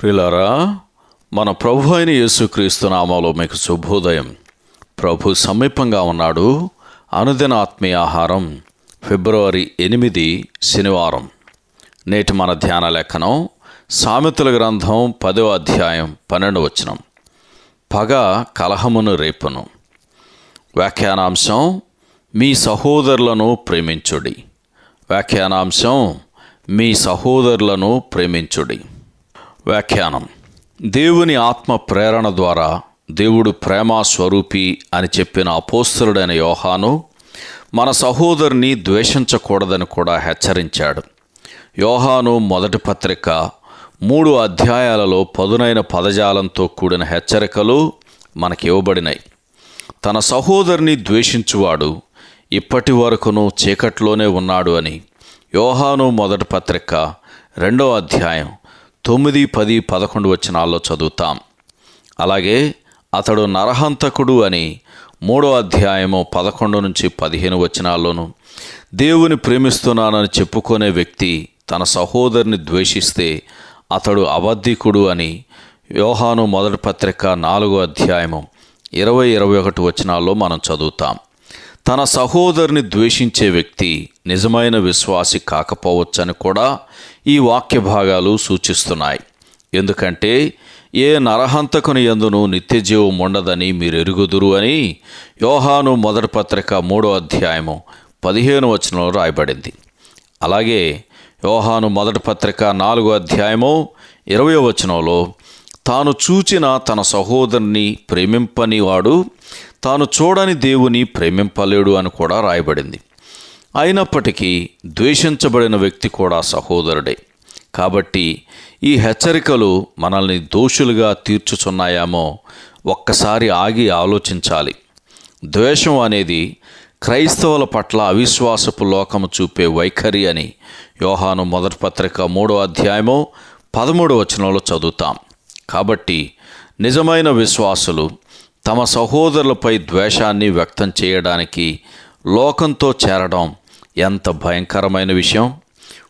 ప్రిలారా మన ప్రభు అయిన యేసుక్రీస్తు నామంలో మీకు శుభోదయం. ప్రభు సమీపంగా ఉన్నాడు. అనుదిన ఆత్మీయ ఆహారం ఫిబ్రవరి ఎనిమిది శనివారం. నేటి మన ధ్యాన లేఖనం సామెతల గ్రంథం పదో అధ్యాయం పన్నెండు వచనం. పగ కలహమును రేపును. వ్యాఖ్యానాంశం మీ సహోదరులను ప్రేమించుడి. వ్యాఖ్యానాంశం మీ సహోదరులను ప్రేమించుడి. వ్యాఖ్యానం. దేవుని ఆత్మ ప్రేరణ ద్వారా దేవుడు ప్రేమ స్వరూపి అని చెప్పిన అపోస్తలుడైన యోహాను మన సహోదరుని ద్వేషించకూడదని కూడా హెచ్చరించాడు. యోహాను మొదటి పత్రిక మూడు అధ్యాయాలలో పదునైన పదజాలంతో కూడిన హెచ్చరికలు మనకి ఇవ్వబడినాయి. తన సహోదరుని ద్వేషించువాడు ఇప్పటి వరకును చీకట్లోనే ఉన్నాడు అని యోహాను మొదటి పత్రిక రెండో అధ్యాయం తొమ్మిది పది పదకొండు వచనాల్లో చదువుతాం. అలాగే అతడు నరహంతకుడు అని మూడో అధ్యాయము పదకొండు నుంచి పదిహేను వచనాల్లోను దేవుని ప్రేమిస్తున్నానని చెప్పుకునే వ్యక్తి తన సహోదరుని ద్వేషిస్తే అతడు అబద్ధికుడు అని యోహాను మొదటి పత్రిక నాలుగో అధ్యాయము ఇరవై ఇరవై ఒకటి వచనాల్లో మనం చదువుతాం. తన సహోదరుని ద్వేషించే వ్యక్తి నిజమైన విశ్వాసి కాకపోవచ్చని కూడా ఈ వాక్య భాగాలు సూచిస్తున్నాయి. ఎందుకంటే ఏ నరహంతకుని ఎందును నిత్యజీవం ఉండదని మీరు ఎరుగుదురు అని యోహాను మొదటి పత్రిక మూడో అధ్యాయము పదిహేను వచనంలో రాయబడింది. అలాగే యోహాను మొదటి పత్రిక నాలుగో అధ్యాయము ఇరవై వచనంలో తాను చూచిన తన సహోదరుని ప్రేమింపని వాడు తాను చూడని దేవుని ప్రేమింపలేడు అని కూడా రాయబడింది. అయినప్పటికీ ద్వేషించబడిన వ్యక్తి కూడా సహోదరుడే. కాబట్టి ఈ హెచ్చరికలు మనల్ని దోషులుగా తీర్చుచున్నాయేమో ఒక్కసారి ఆగి ఆలోచించాలి. ద్వేషం అనేది క్రైస్తవుల పట్ల అవిశ్వాసపు లోకము చూపే వైఖరి అని యోహాను మొదటి పత్రిక మూడో అధ్యాయము పదమూడు వచనంలో చదువుతాం. కాబట్టి నిజమైన విశ్వాసులు తమ సహోదరులపై ద్వేషాన్ని వ్యక్తం చేయడానికి లోకంతో చేరడం ఎంత భయంకరమైన విషయం?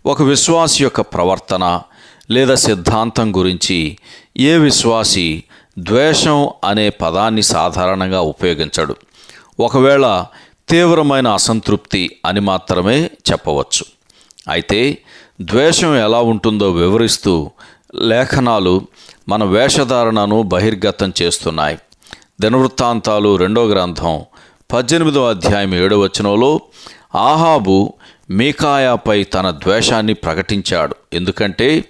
ఒక విశ్వాసి యొక్క ప్రవర్తన లేదా సిద్ధాంతం గురించి ఏ విశ్వాసి ద్వేషం అనే పదాన్ని సాధారణంగా ఉపయోగించడు? ఒకవేళ తీవ్రమైన అసంతృప్తి అని మాత్రమే చెప్పవచ్చు. అయితే ద్వేషం ఎలా ఉంటుందో వివరిస్తూ లేఖనాలు మన వేషధారణను బహిర్గతం చేస్తున్నాయి. దినవృత్తాంతాలు రెండో గ్రంథం పద్దెనిమిదో అధ్యాయం ఏడో వచనంలో ఆహాబు మీకాయాపై తన ద్వేషాన్ని ప్రకటించాడు. ఎందుకంటే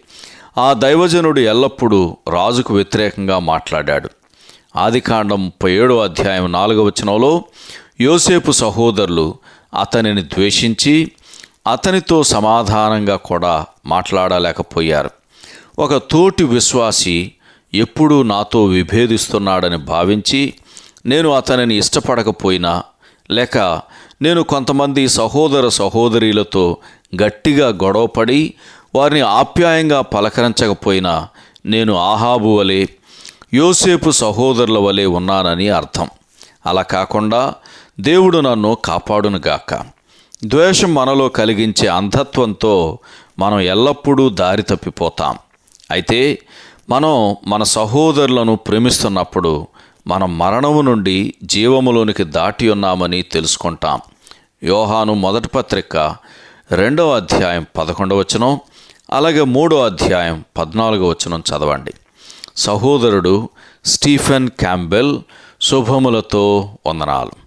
ఆ దైవజనుడు ఎల్లప్పుడూ రాజుకు వ్యతిరేకంగా మాట్లాడాడు. ఆదికాండం ముప్పై ఏడో అధ్యాయం నాలుగవ వచనంలో యోసేపు సహోదరులు అతనిని ద్వేషించి అతనితో సమాధానంగా కూడా మాట్లాడలేకపోయారు. ఒక తోటి విశ్వాసి ఎప్పుడూ నాతో విభేదిస్తున్నాడని భావించి నేను అతనిని ఇష్టపడకపోయినా లేక నేను కొంతమంది సహోదర సహోదరీలతో గట్టిగా గొడవపడి వారిని ఆప్యాయంగా పలకరించకపోయినా నేను ఆహాబు వలె యోసేపు సహోదరుల వలె ఉన్నానని అర్థం. అలా కాకుండా దేవుడు నన్ను కాపాడునుగాక. ద్వేషం మనలో కలిగించే అంధత్వంతో మనం ఎల్లప్పుడూ దారి తప్పిపోతాం. అయితే మనం మన సహోదరులను ప్రేమిస్తున్నప్పుడు మనం మరణము నుండి జీవములోనికి దాటి ఉన్నామని తెలుసుకుంటాం. యోహాను మొదటి పత్రిక రెండవ అధ్యాయం పదకొండవ వచనం అలాగే మూడో అధ్యాయం పద్నాలుగో వచనం చదవండి. సహోదరుడు స్టీఫెన్ క్యాంబెల్ శుభములతో వందనాలు.